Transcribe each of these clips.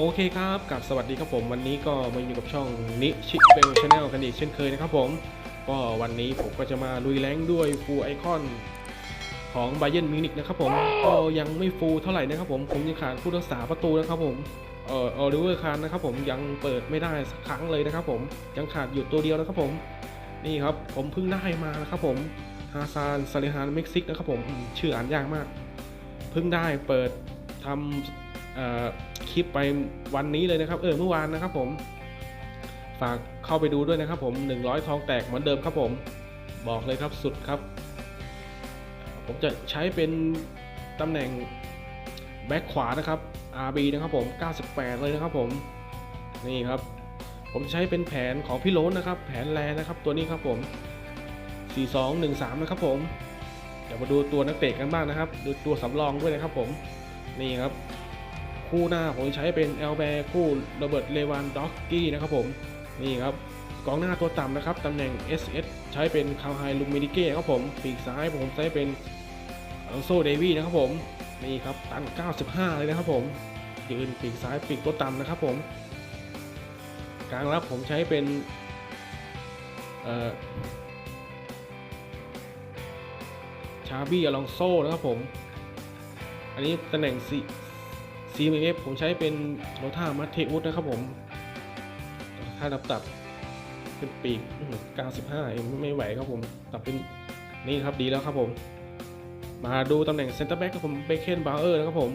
โอเคครับกับสวัสดีครับผมวันนี้ก็มาอยู่กับช่องนิชิเบลชาแนลกันอีกเช่นเคยนะครับผม ก็วันนี้ผมก็จะมาลุยแรงด้วยฟูลไอคอนของไบเ e นมิวนิกนะครับผมก็ยังไม่ฟูลเท่าไหร่นะครับผมผมยังขาดผู้รักษาประตูนะครับผมเอ่อออริเวอร์คานนะครับผมยังเปิดไม่ได้สักครั้งเลยนะครับผมยังขาดอยู่ตัวเดียวนะครับผมนี่ครับผมเพิ่งได้มานะครับผมฮาซานซาเลฮานเม็กซิกนะครับผมอืมชื่ออ่านยากมาก เพิ่งได้เปิดทำเอ่อ คลิปไปวันนี้เลยนะครับ เออเมื่อวานนะครับผม ฝากเข้าไปดูด้วยนะครับผม 100 ทองแตกเหมือนเดิมครับผม บอกเลยครับสุดครับ ผมจะใช้เป็นตำแหน่งแบ็คขวานะครับ RB นะครับผม 98 เลยนะครับผม นี่ครับ ผมใช้เป็นแผนของพี่โรนนะครับ แผนแลนะครับ ตัวนี้ครับผม 4213 นะครับผม เดี๋ยวมาดูตัวนักเตะกันบ้างนะครับ ดูตัวสำรองด้วยนะครับผม นี่ครับ คู่หน้าผมใช้เป็นแอลแบร์คู่โรเบิร์ตเลวานด็อกกี้นะครับผมนี่ครับกองหน้าตัวต่ำนะครับตำแหน่ง SS ใช้เป็นคาวไฮลูมินิเก้ครับผมปีกซ้ายผมใช้เป็นอัลโซเดวี่นะครับผมนี่ครับตัน 95 เลยนะครับผมยืนปีกซ้ายปีกตัวต่ำนะครับผมกลางรับผมใช้เป็นชาบี้อลองโซ่นะครับผม อันนี้ตำแหน่ง ซีซีเอฟผมใช้เป็นโรท่ามัตเทอุสนะครับผมถ้านับตัดเป็นปีกอื้อหือ95เองไม่ไหวครับผม ตัดเป็นนี่ครับดีแล้วครับผม มาดูตำแหน่งเซนเตอร์แบ็กครับผมเบเคนบาเออร์นะครับผม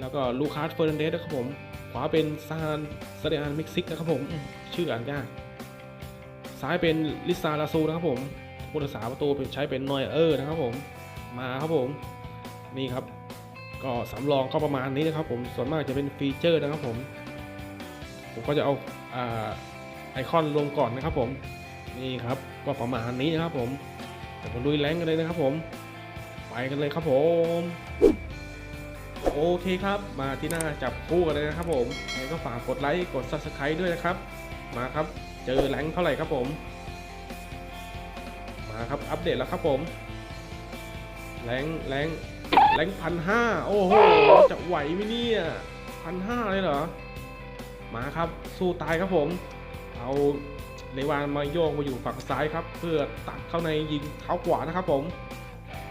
แล้วก็ลูคัสเฟอร์นันเดสนะครับผม ขวาเป็นซานซาเดอันมิกซิกนะครับผมอื้อชื่ออ่านยาก ซ้ายเป็นลิซาลาซูนะครับผมผู้รักษาประตูเป็นใช้เป็นนอยเออร์นะครับผม มาครับผม นี่ครับ ก็สำรองก็ประมาณนี้นะครับผมส่วนมากจะเป็นฟีเจอร์นะครับผม ผมก็จะเอาอาไอคอนลงก่อนนะครับผมนี่ครับก็ประมาณนี้นะครับผมเดี๋ยวมาลุยแรงกันเลยนะครับผม ไปกันเลยครับผม โอเคครับ มาที่หน้าจับคู่กันเลยนะครับผมยังไงก็ฝากกดไลค์กด subscribe ด้วยนะครับ มาครับเจอแรงเท่าไหร่ครับผม มาครับอัปเดตแล้วครับผมแรงแรง แรงพันห้าโอ้โห จะไหวไหมเนี่ยพันห้าเลยเหรอ มาครับ สู้ตายครับผม เอาเลวานมาโยกมาอยู่ฝั่งซ้ายครับ เพื่อตัดเข้าในยิงเท้าขวานะครับผม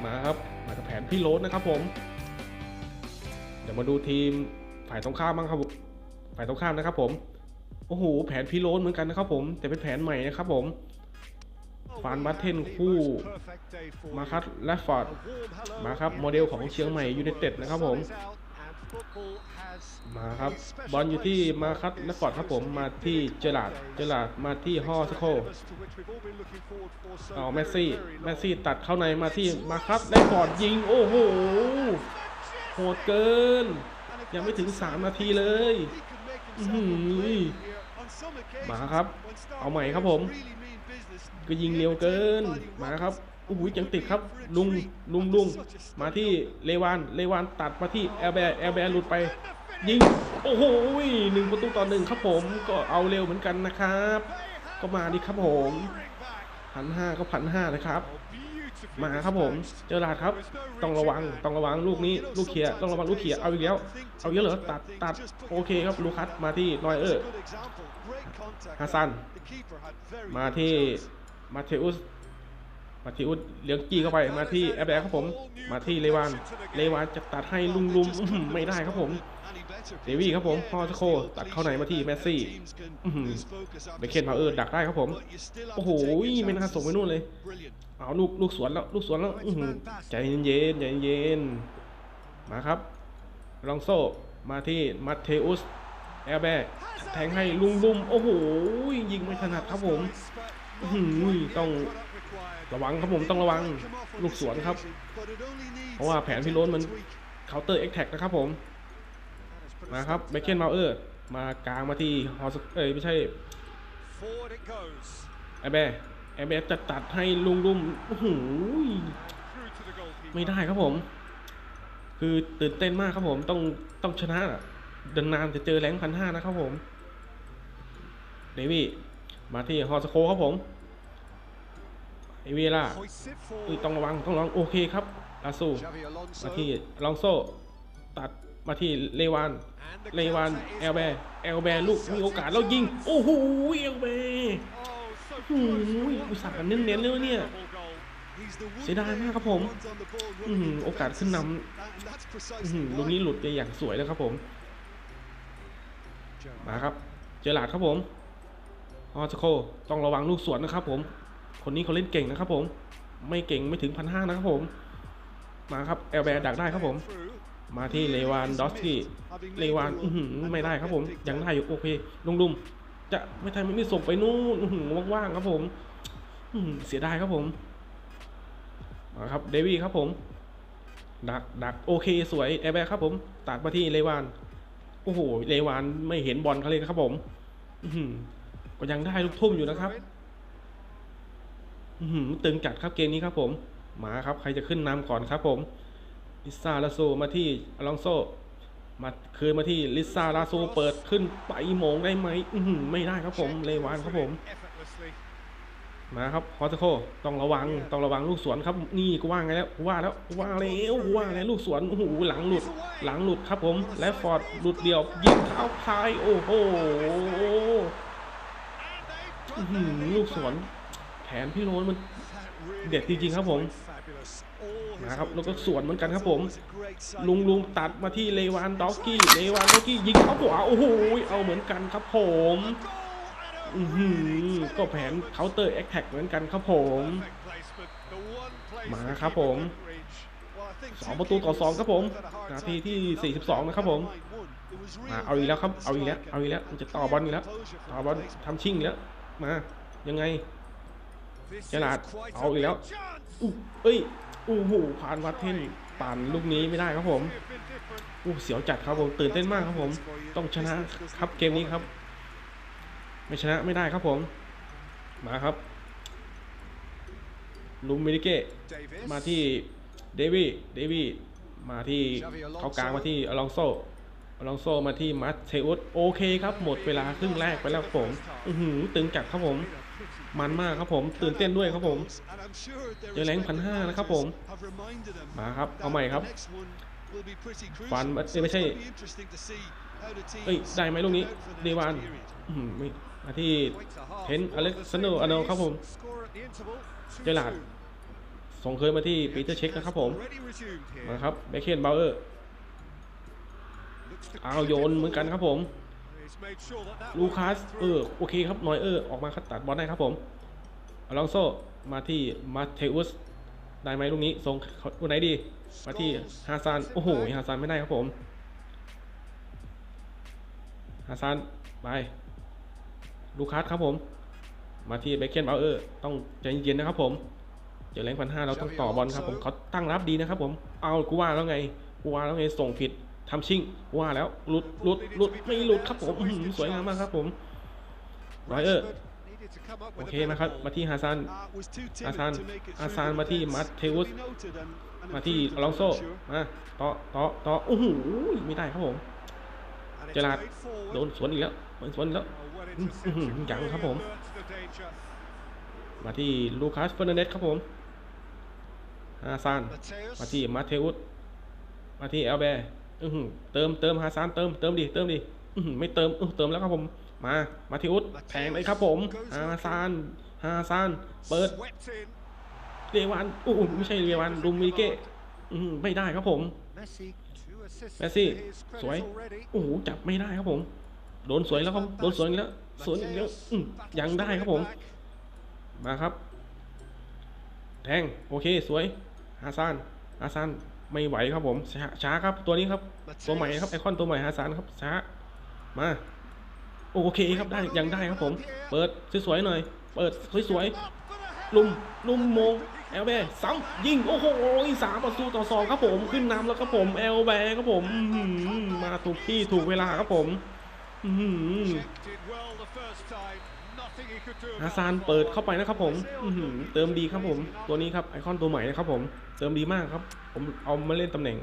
มาครับ มากับแผนพี่โรสนะครับผม เดี๋ยวมาดูทีมฝ่ายตรงข้ามบ้างครับ ฝ่ายตรงข้ามนะครับผม โอ้โห แผนพี่โรสเหมือนกันนะครับผม แต่เป็นแผนใหม่นะครับผม ฟานบัตเทนคู่มาคัสแลฟฟอร์ดมาครับโมเดลของเชียงใหม่ยูไนเต็ดนะครับผมมาครับบอลอยู่ที่มาคัสแลฟฟอร์ดครับผมมาที่เจอร์ลาร์ดเจอร์ลาร์ดมาที่ฮอสโคเอาแมสซี่แมสซี่ตัดเข้าในมาที่มาคัสแลฟฟอร์ดยิงโอ้โหโหดเกิน ยังไม่ถึง 3 นาทีเลยอื้อหือมาครับ เอาใหม่ครับผม ก็ยิงเร็วเกิน มาครับโอ้โหยังติดครับ ลุงลุงลุงมาที่เลวานเลวานตัดมาที่แอลแบร์แอลแบร์หลุดไป ยิง โอ้โหหนึ่งประตูต่อหนึ่งครับผมก็เอาเร็วเหมือนกันนะครับ ก็มาดิครับผมพันห้าก็พันห้านะครับ มาครับผม เจอลาดครับ ต้องระวัง ต้องระวังลูกนี้ ลูกเขียต้องระวังลูกเขียเอาอีกแล้ว เอาเยอะเหรอ ตัด ตัด โอเคครับ ลูคัสมาที่นอยเออร์ฮัสซัน มาที่มาเทอุส มาที่อุสเลี้ยงจี้เข้าไปมาที่แอบแอบครับผม มาที่เลวานเลวานจะตัดให้ลุงลุมอื้อหือไม่ได้ครับผมเดวี่ครับผมฮอสโคตัดเข้าไหนมาที่แมสซี่เบเคนพาวเออร์ดักได้ครับผมโอ้โหไม่น่าส่งไปนู่นเลยเอาลูกลูกสวนแล้วลูกสวนแล้วอื้อหือใจเย็นใจเย็นมาครับลองโซมาที่มาเทอุสแอลแบร์แทงให้ลุงลุมโอ้โหยิงไม่ถนัดครับผมต้อง ระวังครับผมต้องระวังลูกสวนครับ เพราะว่าแผนพี่โรนมันเคาน์เตอร์เอ็กแท็กนะครับผมมาครับเบเคนมาเออร์มากลางมาที่ฮอสเอ้ยไม่ใช่แอแบร์แอแบร์จะตัดให้ลุงลุมโอ้โหไม่ได้ครับผม คือตื่นเต้นมากครับผมต้องต้องชนะอะเดินนานจะเจอแรงพันห้านะครับผมเดวี่มาที่ฮอสโคครับผม เอเวล่าเอ้ยต้องระวังต้องระวังโอเคครับลาซูมาที่ลองโซตัดมาที่เลวาน เลวานแอลแบร์แอลแบร์ลูกมีโอกาสแล้วยิง โอ้โหแอลแบร์โอ้โหอุตส่าห์เน้นๆเลยวะเนี่ยเสียดายมากครับผมอื้อหือโอกาสขึ้นนำหือลูกนี้หลุดไปอย่างสวยเลยครับผม มาครับ เจอหลาดครับผมออสโค ต้องระวังลูกสวนนะครับผม คนนี้เขาเล่นเก่งนะครับผม ไม่เก่งไม่ถึงพันห้านะครับผม มาครับแอลแบร์ดักได้ครับผม มาที่เลวานดอสกี้เลวานอืไม่ได้ครับผม ยังได้อยู่โอเคลุงลุมจะไม่ทันไม่ส่งไปนู่นว่างๆครับผมอืเสียดายครับผม มาครับเดวี่ครับผม ดักดักโอเคสวยแอร์แบ็กครับผม ตัดมาที่เลวาน โอ้โห เลวานไม่เห็นบอลเขาเลยครับผมอืก็ยังได้ลูกทุ่มอยู่นะครับ ตึงจัดครับเกมนี้ครับผม มาครับใครจะขึ้นนำก่อนครับผม ลิซ่าลาโซมาที่อลองโซ มาคืนมาที่ลิซ่าลาโซเปิดขึ้นไปโมงได้ไหมอื้อหือไม่ได้ครับผม เลวานครับผม มาครับฮอตโคต้องระวัง ต้องระวังลูกสวนครับ นี่กูว่าไงแล้วกูว่าแล้วกูว่าแล้วกูว่าแล้วลูกสวน โอ้โห หลังหลุด หลังหลุดครับผม และฟอร์ดหลุดเดียว ยิงเท้าพาย โอ้โหอื้อหือลูกสวนแผ นพี่โรนมันเด็ดจริงๆครับผมมาครับแล้วก็สวนเหมือนกันครับผม ลุงลุงตัดมาที่เลวานด็อกกี้เลวานด็อกกี้ยิงเข้าขวาโอ้โหเอาเหมือนกันครับผมอือหือก็แผนเคาน์เตอร์แอคแท็กเหมือนกันครับผม มาครับผมสองประตูต่อสองครับผมนาทีที่ 42 นะครับผมมาเอาอีกแล้วครับเอาอีกแล้วเอาอีกแล้วมันจะต่อบอลอีกแล้วต่อบอลทำชิ่งอีกแล้วมายังไง เจลาดเอาอีกแล้วอู้เอ้ยอู้หูผ่านวัดเทนปั่นลูกนี้ไม่ได้ครับผมอู้เสียวจัดครับผมตื่นเต้นมากครับผม ต้องชนะครับเกมนี้ครับ ไม่ชนะไม่ได้ครับผม มาครับลุมมิริเกะมาที่เดวี่เดวี่มาที่เขากลางมาที่อลองโซอลองโซมาที่มัตเทอุสโอเคครับ หมดเวลาครึ่งแรกไปแล้วครับผม อือหือตึงจัดครับผม มันมากครับผมตื่นเต้นด้วยครับผมเจอแรงพันห้านะครับผมมาครับเอาใหม่ครับฟันเอ้ยไม่ใช่เอ้ยได้ไหมลูกนี้เดวานไม่มาที่เทนอเล็กซานโดอโนครับผมเจลาดส่งเคยมาที่ปีเตอร์เช็คนะครับผมมาครับเบคเคนเบลเออร์เอาโยนเหมือนกันครับผม ลูคัสเออโอเคครับนอยเออร์ออกมาคัดตัดบอลได้ครับผมอลองโซมาที่มาเทอุสได้ไหมลูกนี้ส่งคนไหนดี มาที่ฮาซานโอ้โหฮาซานไม่ได้ครับผมฮาซานไปลูคัสครับผม มาที่เบคเคนเบลเออร์ต้องใจเย็นๆนะครับผมเจอแรงพันห้าเราต้องต่อบอลครับผมเขาตั้งรับดีนะครับผมเอากูว่าแล้วไงกูว่าแล้วไงส่งผิด ทำชิงว่าแล้วหลุดหลุดหลุดไม่หลุดครับผมสวยงามมากครับผมไรเออร์โอเคนะครับมาที่ฮาซานอาซานอาซานมาที่มัตเทอุสมาที่อลองโซมาต่อต่อต่อโอ้โหไม่ได้ครับผมเจลาดโดนสวนอีกแล้วโดนสวนแล้วอื้อหือยังครับผม มาที่ลูคัสเฟอร์นันเดสครับผมฮาซานมาที่มาเทอุสมาที่เอลแบร์ อือเติมเติมฮาซานเติมเติมดิเติมดิอือไม่เติมอือเติมแล้วครับผมมามาที่อุสแทงเลยครับผมฮาซานฮาซาน เปิดเรวันอู้ไม่ใช่เรวันดูมิเกะไม่ได้ครับผมเมสซี่สวยโอ้โหจับไม่ได้ครับผม โดนสวยแล้วครับโดนสวยแล้วสวยอีกแล้วอืมยังได้ครับผม มาครับ แทงโอเคสวยฮาซานฮาซาน ไม่ไหวครับผมช้าช้าครับตัวนี้ครับ ตัวใหม่ครับไอคอนตัวใหม่ฮาซานครับช้ามาโอเคครับได้ยังได้ครับผม เปิดสวยๆหน่อย เปิดสวยๆลุมลุมโมงเอลแบร์ซ้ำยิงโอ้โหสามประตูต่อสองครับผมขึ้นนำแล้วครับผมเอลแบร์ครับผมอื้อหือมาถูกที่ถูกเวลาครับผม อื้ อหือฮาซานเปิดเข้าไปนะครับผมอืเติมดีครับผม ตัวนี้ครับไอคอนตัวใหม่นะครับผม เติมดีมากครับ ผมเอามาเล่นตำแหน่ง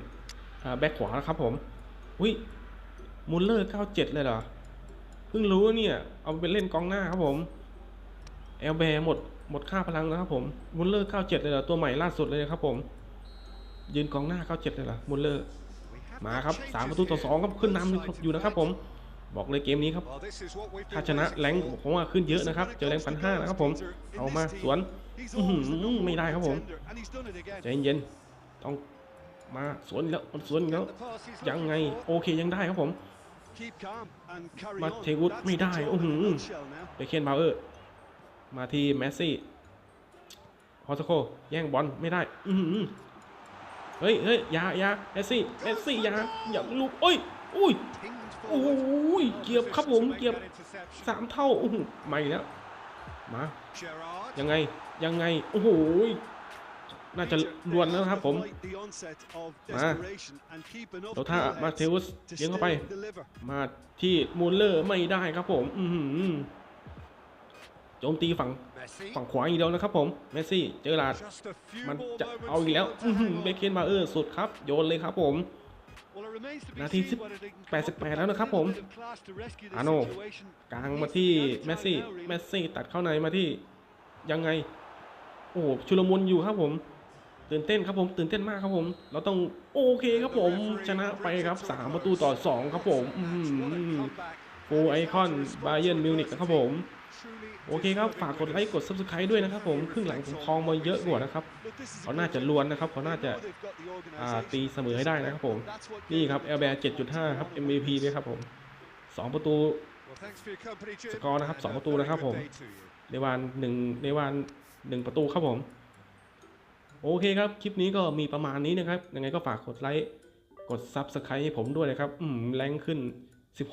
แบ็คขวาครับผมอุ้ยมูลเลอร์ 97 เลยเหรอ เพิ่งรู้เนี่ย เอาไปเล่นกองหน้าครับผม แอลแบร์หมดหมดค่าพลังแล้วครับผมมูลเลอร์ 97 เลยเหรอ ตัวใหม่ล่าสุดเลยครับผม ยืนกองหน้า 97 เลยเหรอมูลเลอร์ มาครับสามประตูต่อสองครับขึ้นนำอยู่นะครับผม บอกเลยเกมนี้ครับถ้าชนะแรงค์ผมว่าขึ้นเยอะนะครับ เจอแรงพันห้านะครับผม เอามาสวนอื้อหือไม่ได้ครับผมใจเย็นๆต้องมาสวนอีกแล้วมันสวนอีกแล้วยังไงโอเคยังได้ครับผมมาเทวุฒไม่ได้โอ้โหไปเคนบาวเออร์มาที่แมสซี่ฮอสโคแย่งบอลไม่ได้อือหือเฮ้ยเฮ้ยอยาอยาแมสซี่แมสซี่อยาอย่าลูกโอ้ย อุ้ยโอ้ยเกียบครับผมเกียบสามเท่าโอ้โหไม่แล้วมายังไงยังไงโอ้โหน่าจะดวลแล้วนะครับผมมาเดี๋ยวถ้ามาเทวสเลี้ยงเข้าไป มาที่มูลเลอร์ไม่ได้ครับผม อืโจมตีฝั่งฝั่งขวาอีกแล้วนะครับผมเมสซี่เจอหลาดมันจะเอาอีกแล้วอื้อหือเบคเคนมาเออสุดครับ โยนเลยครับผม นาทีสิบ88 แล้วนะครับผมอาอาโน่โนกลางมาที่เมสซี่เมสซี่ตัดเข้าในมาที่ยังไง โอ้โหชุลมุนอยู่ครับผม ตื่นเต้นครับผม ตื่นเต้นมากครับผม เราต้องโอเคครับผม ชนะไปครับสามประตูต่อสองครับผมอืมฟูไอคอนบาเยิร์นมิวนิกนะครับผม โอเคครับ ฝากกดไลค์กด subscribe ด้วยนะครับผม ครึ่งหลังผมคลองมาเยอะกว่านะครับ เขาน่าจะลวนนะครับ เขาน่าจะาตีเสมอให้ได้นะครับผม นี่ครับ l b 7.5 ครับ MVP เลยครับผมสองประตูสกอร์นะครับสองประตูนะครับผม ในวันหนึ่งในวันหนึ่งประตูครับผม โอเคครับ คลิปนี้ก็มีประมาณนี้นะครับ ยังไงก็ฝากกดไลค์ กด Subscribe ให้ผมด้วยนะครับ อืม แรงขึ้น